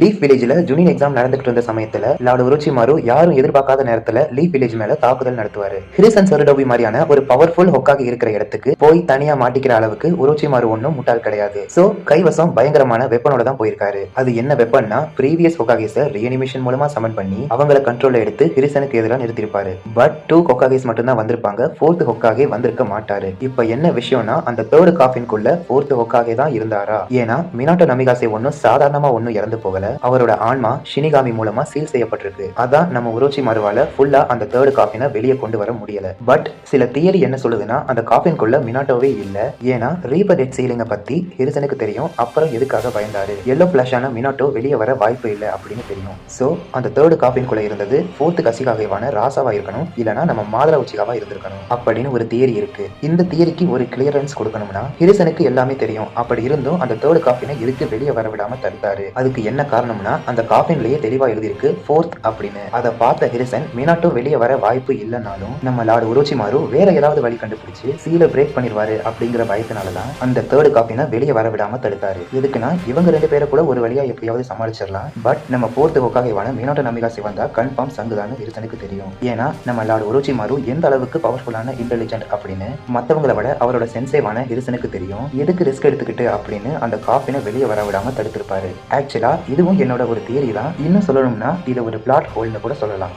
Leaf வில்லேஜில் junior exam நடந்துகிட்டு இருந்த சமயத்தில் லார்டு உரோச்சிமாரு யாரும் எதிர்பார்க்காத நேரத்தில் லீஃப் வில்லேஜ் மேல தாக்குதல் நடத்துவாரு. அண்ட் சருடோபி மாதிரியான ஒரு பவர்ஃபுல் ஹொக்காக இருக்கிற இடத்துக்கு போய் தனியா மாட்டிக்கிற அளவுக்கு உரோச்சிமாரு ஒன்றும் முட்டாள் கிடையாது. ஸோ கைவசம் பயங்கரமான வெப்பனோட தான் போயிருக்காரு. அது என்ன வெப்பன்னா ப்ரீவியஸ் ஹொக்காகேஸை ரீஅனிமேஷன் மூலமா சமன் பண்ணி அவங்கள கண்ட்ரோல்ல எடுத்து ஹிரிசனுக்கு எதிராக நிறுத்திருப்பாரு. பட் டூ ஹொக்காகேஸ் மட்டும்தான் வந்திருப்பாங்க. ஃபோர்த் ஹொக்காகே வந்திருக்க மாட்டாரு. இப்போ என்ன விஷயம்னா அந்த தேர்டு காஃபின்குள்ள ஃபோர்த் ஹொக்காகே தான் இருந்தாரா? ஏன்னா மினாட்டோ நமிகாசே ஒன்றும் சாதாரணமா ஒன்றும் இறந்து போகல. அவரோட ஆன்மா ஷினிகாமி மூலமா சீல் செய்யப்பட்டிருக்கு. அதான் நம்ம உரோச்சி மறுவால ஃபுல்லா அந்த தேர்டு காஃபினை வெளியே கொண்டு வர முடியல. பட் சில தியரி என்ன சொல்லுதுன்னா அந்த காஃபின்குள்ள மினாட்டோவே இல்ல. ஏன்னா ரீபர் டெட் சீலிங்க பத்தி ஹிரிசனுக்கு தெரியும் அப்புறம் எதுக்காக பயந்தாரு? எல்லோ பிளாஷான மினாட்டோ வெளியே வர வாய்ப்பு இல்லை அப்படின்னு தெரியும். சோ அந்த தேர்டு காஃபின்குள்ள இருந்தது ஃபோர்த் கசிகாகைவான ராசாவா இருக்கணும் இல்லனா நம்ம மாதரா உச்சிகாவா இருந்திருக்கணும் அப்படின்னு ஒரு தியரி இருக்கு. இந்த தியரிக்கு ஒரு கிளியரன்ஸ் கொடுக்கணும்னா ஹிரிசனுக்கு எல்லாமே தெரியும். அப்படி இருந்தும் அந்த தேர்டு காஃபினை எதுக்கு வெளியே வர விடாம தடுத்தாரு? அதுக்கு என்ன காரணம்னா அந்த காஃபின்லயே தெளிவா எழுதியிருக்கு ஃபோர்த் அப்படின்னு. அதை பார்த்த ஹிரிசன் மினாட்டோ வெளியே வர வாய்ப்பு இல்லைனாலும் நம்ம லார்டு உரோச்சிமாரு வேற ஏதாவது வழி கண்டுபிடிச்சு சீலை பிரேக் பண்ணிடுவாரு அப்படிங்கிற பயத்தினால தான் அந்த தேர்டு காஃபினை வெளியே வர விடாம தடுத்தாரு. எதுக்குன்னா இவங்க ரெண்டு பேரை கூட ஒரு வழியா எப்படியாவது சமாளிச்சிடலாம். பட் நம்ம போர்த்து ஒக்காகைவான மினாட்டோ நமிகாசி வந்தா கன்ஃபார்ம் சங்குதான்னு ஹெரிசனுக்கு தெரியும். ஏன்னா நம்ம லார்டு உரோச்சிமாரு எந்த அளவுக்கு பவர்ஃபுல்லான இன்டெலிஜென்ட் அப்படின்னு மத்தவங்களை விட அவரோட சென்சேவான ஹிரிசனுக்கு தெரியும். எதுக்கு ரிஸ்க் எடுத்துக்கிட்டு அப்படின்னு அந்த காஃபினை வெளியே வர விடாம தடுத்திருப்பாரு. ஆக்சுவலா இதுவும் என்னோட ஒரு தியரி தான். இன்னும் சொல்லணும்னா இதை ஒரு பிளாட் ஹோல்னு கூட சொல்லலாம்.